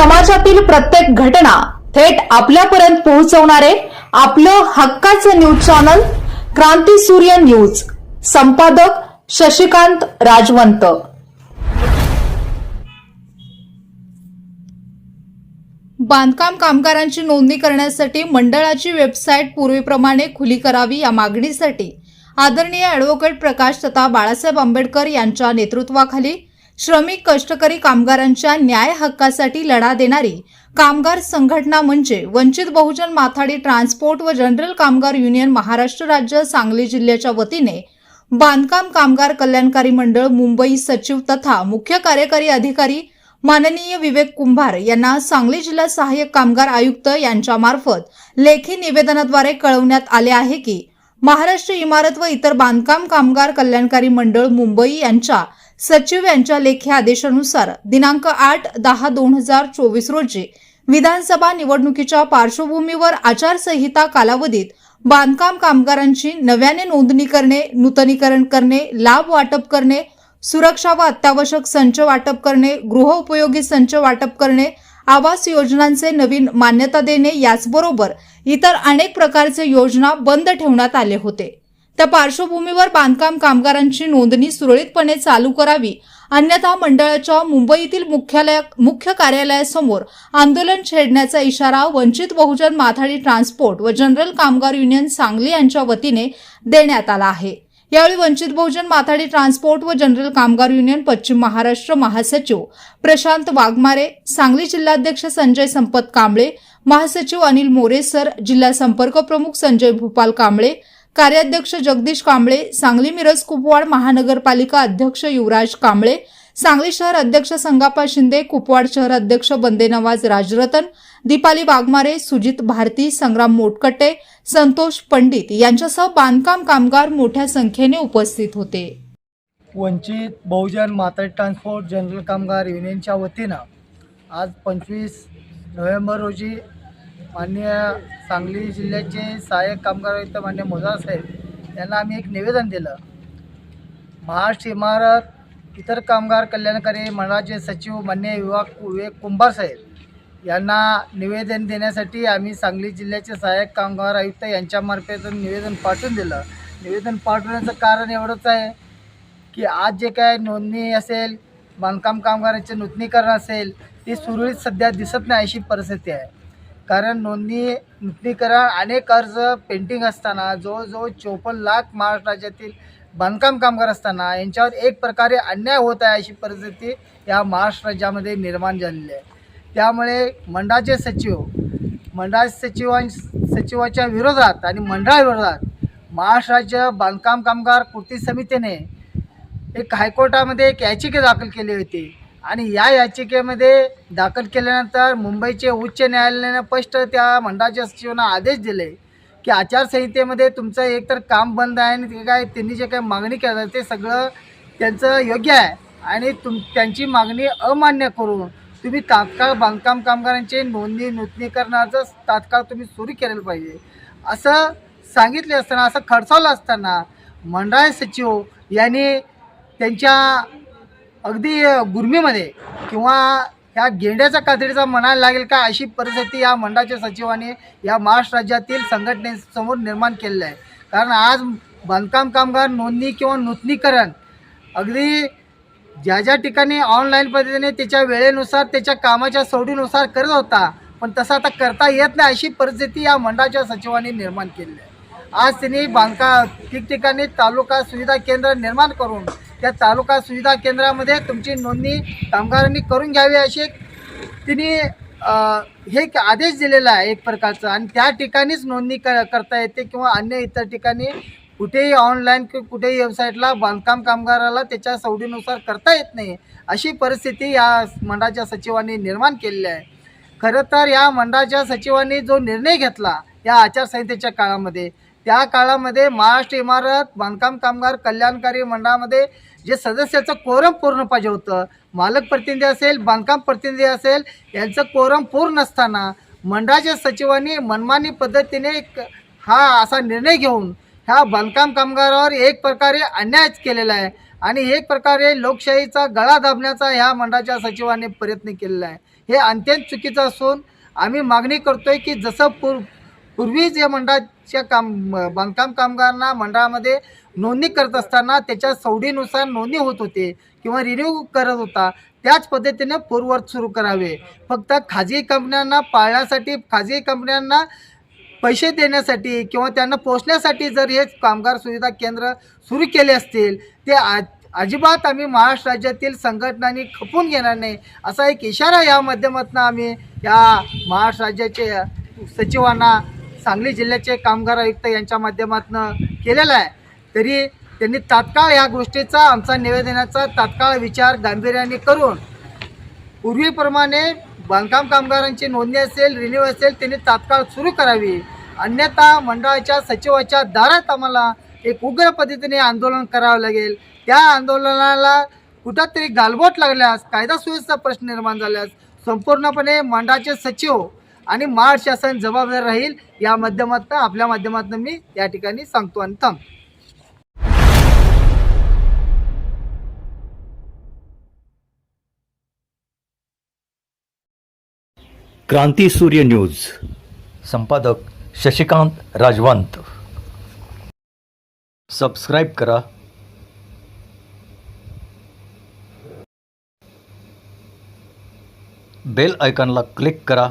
समाजातील प्रत्येक घटना थेट आपल्यापर्यंत पोहोचवणारे आपलं हक्काचं न्यूज चॅनल क्रांती सूर्य न्यूज. संपादक शशिकांत राजवंत. बांधकाम कामगारांची नोंदणी करण्यासाठी मंडळाची वेबसाईट पूर्वीप्रमाणे खुली करावी या मागणीसाठी आदरणीय ॲडव्होकेट प्रकाश तथा बाळासाहेब आंबेडकर यांच्या नेतृत्वाखाली श्रमिक कष्टकरी कामगारांच्या न्याय हक्कासाठी लढा देणारी कामगार संघटना म्हणजे वंचित बहुजन माथाडी ट्रान्सपोर्ट व जनरल कामगार युनियन महाराष्ट्र राज्य सांगली जिल्ह्याच्या वतीने बांधकाम कामगार कल्याणकारी मंडळ मुंबई सचिव तथा मुख्य कार्यकारी अधिकारी माननीय विवेक कुंभार यांना सांगली जिल्हा सहाय्यक कामगार आयुक्त यांच्यामार्फत लेखी निवेदनाद्वारे कळवण्यात आले आहे की महाराष्ट्र इमारत व इतर बांधकाम कामगार कल्याणकारी मंडळ मुंबई यांच्या सचिव यांच्या लेखी आदेशानुसार दिनांक आठ दहा दोन हजार चोवीस रोजी विधानसभा निवडणुकीच्या पार्श्वभूमीवर आचारसंहिता कालावधीत बांधकाम कामगारांची नव्याने नोंदणी करणे नूतनीकरण करणे लाभ वाटप करणे सुरक्षा व अत्यावश्यक संच वाटप करणे गृहउपयोगी संच वाटप करणे आवास योजनांचे नवीन मान्यता देणे याचबरोबर इतर अनेक प्रकारचे योजना बंद ठेवण्यात आले होते. त्या पार्श्वभूमीवर बांधकाम कामगारांची नोंदणी सुरळीतपणे चालू करावी. अन्यथा मंडळाच्या मुंबईतील मुख्यालय मुख्य कार्यालयासमोर आंदोलन छेडण्याचा इशारा वंचित बहुजन माथाडी ट्रान्सपोर्ट व जनरल कामगार युनियन सांगली यांच्या वतीने देण्यात आला आहे. यावेळी वंचित बहुजन माथाडी ट्रान्सपोर्ट व जनरल कामगार युनियन पश्चिम महाराष्ट्र महासचिव प्रशांत वाघमारे सांगली जिल्हाध्यक्ष संजय संपत कांबळे महासचिव अनिल मोरे सर जिल्हा संपर्क प्रमुख संजय भूपाल कांबळे कार्याध्यक्ष जगदीश कांबळे सांगली मिरज कुपवाड महानगरपालिका अध्यक्ष युवराज कांबळे सांगली शहर अध्यक्ष संगापा शिंदे कुपवाड शहर अध्यक्ष बंदे नवाज राजरतन दीपाली वाघमारे सुजित भारती संग्राम मोटकटे संतोष पंडित यांच्यासह बांधकाम कामगार मोठ्या संख्येने उपस्थित होते. वंचित बहुजन माता ट्रान्सपोर्ट जनरल कामगार युनियनच्या वतीनं आज पंचवीस नोव्हेंबर रोजी माननीय सांगली जिल्ह्याचे सहाय्यक कामगार आयुक्त मान्य मोजार साहेब यांना आम्ही एक निवेदन दिलं. महाराष्ट्र इमारत इतर कामगार कल्याणकारी मंडळाचे सचिव मान्य विभाग विवेक कुंभार साहेब यांना निवेदन देण्यासाठी आम्ही सांगली जिल्ह्याचे सहाय्यक कामगार आयुक्त यांच्यामार्फत निवेदन पाठवून दिलं. निवेदन पाठवण्याचं कारण एवढंच आहे की आज जे काय नोंदणी असेल बांधकाम कामगारांचे नूतनीकरण असेल ती सुरळीत सध्या दिसत नाही अशी परिस्थिती आहे. कारण नोंदणी नूतनीकरण अनेक अर्ज पेंटिंग असताना जवळजवळ चोपन्न लाख महाराष्ट्र राज्यातील बांधकाम कामगार असताना यांच्यावर एक प्रकारे अन्याय होत आहे अशी परिस्थिती या महाराष्ट्र राज्यामध्ये निर्माण झालेली आहे. त्यामुळे मंडळाचे सचिव मंडळ सचिवां सचिवाच्या विरोधात आणि मंडळाविरोधात महाराष्ट्र राज्य बांधकाम कामगार कृती समितीने एक हायकोर्टामध्ये एक याचिका दाखल केली होती. आणि या याचिकेमध्ये दाखल केल्यानंतर मुंबईचे उच्च न्यायालयानं स्पष्ट त्या मंडळाच्या सचिवांना आदेश दिले की आचारसंहितेमध्ये तुमचं एकतर काम बंद आहे आणि ते काय त्यांनी जे काही मागणी केलं ते सगळं त्यांचं योग्य आहे. आणि तुम त्यांची मागणी अमान्य करून तुम्ही तात्काळ बांधकाम कामगारांचे नोंदणी नूतनीकरणाचं तात्काळ तुम्ही सुरू केलेलं पाहिजे. असं सांगितले असताना असं खडसावलं असताना मंडळ सचिव यांनी त्यांच्या अगदी गुरमीमध्ये किंवा ह्या गेंड्याच्या कातडीचा म्हणायला लागेल का अशी परिस्थिती या मंडळाच्या सचिवाने या महाराष्ट्र राज्यातील संघटनेसमोर निर्माण केलेलं आहे. कारण आज बांधकाम कामगार नोंदणी किंवा नूतनीकरण अगदी ज्या ज्या ठिकाणी ऑनलाईन पद्धतीने त्याच्या वेळेनुसार त्याच्या कामाच्या सवडीनुसार करत होता पण तसं आता करता येत नाही अशी परिस्थिती या मंडळाच्या सचिवांनी निर्माण केली आहे. आज त्यांनी बांधका ठिकठिकाणी तालुका सुविधा केंद्र निर्माण करून त्या तालुका सुविधा केंद्रामध्ये तुमची नोंदणी कामगारांनी करून घ्यावी अशी तिने हे आदेश दिलेला आहे एक प्रकारचा. आणि त्या ठिकाणीच नोंदणी क करता येते किंवा अन्य इतर ठिकाणी कुठेही ऑनलाईन किंवा कुठेही वेबसाईटला बांधकाम कामगाराला त्याच्या सवडीनुसार करता येत नाही अशी परिस्थिती या मंडळाच्या सचिवांनी निर्माण केलेली आहे. खरं तर या मंडळाच्या सचिवांनी जो निर्णय घेतला या आचारसंहितेच्या काळामध्ये त्या काळामध्ये महाराष्ट्र इमारत बांधकाम कामगार कल्याणकारी मंडळामध्ये जे सदस्याचं कोरम पूर्ण पाहिजे होतं मालक प्रतिनिधी असेल बांधकाम प्रतिनिधी असेल यांचं कोरम पूर्ण असताना मंडळाच्या सचिवांनी मनमानी पद्धतीने हा असा निर्णय घेऊन ह्या बांधकाम कामगारावर एक प्रकारे अन्यायच केलेला आहे आणि एक प्रकारे लोकशाहीचा गळा दाबण्याचा ह्या मंडळाच्या सचिवांनी प्रयत्न केलेला आहे. हे अत्यंत चुकीचं असून आम्ही मागणी करतोय की जसं पूर पूर्वी जे शिक्षक काम बांधकाम कामगारांना मंडळामध्ये नोंदणी करत असताना त्याच्या सवडीनुसार नोंदणी होत होते किंवा रिन्यू करत होता. त्याच पद्धतीने पूर्ववत सुरू करावे. फक्त खाजगी कंपन्यांना पाळण्यासाठी खाजगी कंपन्यांना पैसे देण्यासाठी किंवा त्यांना पोचण्यासाठी जर हे कामगार सुविधा केंद्र सुरू केले असतील ते आ अजिबात आम्ही महाराष्ट्र राज्यातील संघटनांनी खपून घेणार नाही. असा एक इशारा या माध्यमातून आम्ही या महाराष्ट्र राज्याचे सचिवांना सांगली जिल्ह्याचे कामगार आयुक्त यांच्या माध्यमातून केलेला आहे. तरी त्यांनी तात्काळ या गोष्टीचा आमचा निवेदनाचा तात्काळ विचार गांभीर्याने करून पूर्वीप्रमाणे बांधकाम कामगारांची नोंदणी असेल रिन्यू असेल त्यांनी तात्काळ सुरू करावी. अन्यथा मंडळाच्या सचिवाच्या दारात आम्हाला एक उग्र पद्धतीने आंदोलन करावं लागेल. त्या आंदोलनाला कुठंतरी गालबोट लागल्यास कायदा सुव्यवस्था प्रश्न निर्माण झाल्यास संपूर्णपणे मंडळाचे सचिव आणि महाराष्ट्र शासन जबाबदार राहील या माध्यमातून आपल्या माध्यमातून मी या ठिकाणी सांगतो आणि थांबतो क्रांती सूर्य न्यूज. संपादक शशिकांत राजवंत. सबस्क्राईब करा. बेल आयकॉनला क्लिक करा.